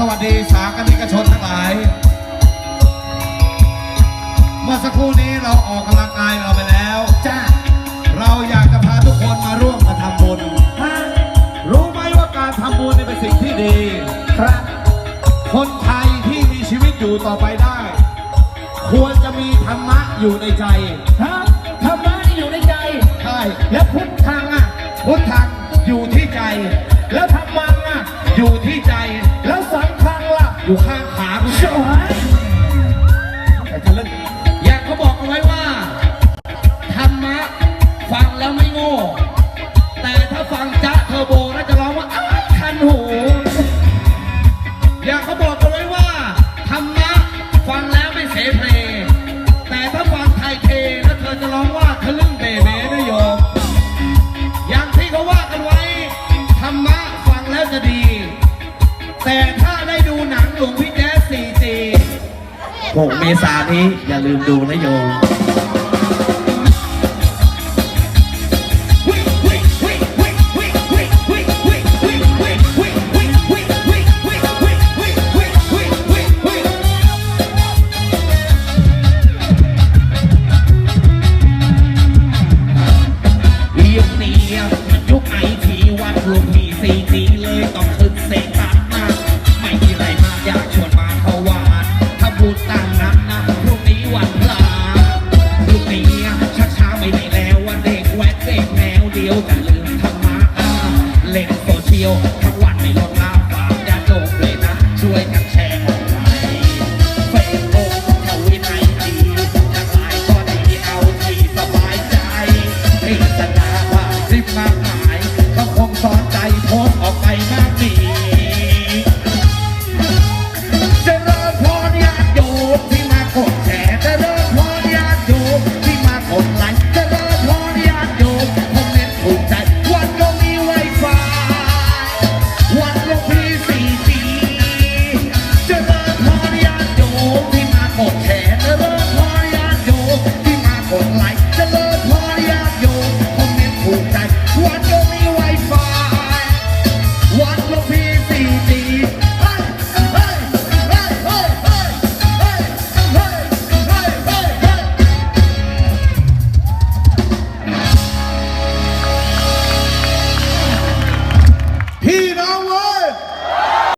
สวัสดีสากนิกชนทั้งหลาย เมื่อสักครู่นี้เราออกกำลังกายเราไปแล้วจ้าเราอยากจะพาทุกคนมาร่วมมาทำบุญฮะรู้ไหมว่าการทำบุญเนี่ยเป็นสิ่งที่ดี ครับ คนไทยที่มีชีวิตอยู่ต่อไปได้ ควรจะมีธรรมะอยู่ในใจฮะธรรมะนี่อยู่ในใจ ใช่ แล้วพุทธังอะพุทธังอยู่ที่ใจ อยู่ข้างขาคุณโอ้ยแต่ทะลึ่งอยากเขาบอกเอาไว้ว่าธรรมะฟังแล้วไม่โง่ แต่ถ้าฟังจ๊ะเทอร์โบแล้วจะร้องว่าอ้าวคันหูอยากเขาบอกเอาไว้ว่าธรรมะฟังแล้วไม่เสเพลแต่ถ้าฟังไทยเทแล้วเธอจะร้องว่าทะลึ่งเบเบ้นะโยมอย่างที่เขาว่ากันไว้ธรรมะฟังแล้วจะดี แต่ถ้า 6 เมษายนนี้ อย่าลืมดูนะโยมยุคไอทีวัดลงมีซีจีเลยต้องคืก ยวทั้งวันไม่ลดละฝากญาติโยมเลยนะ ช่วยกัน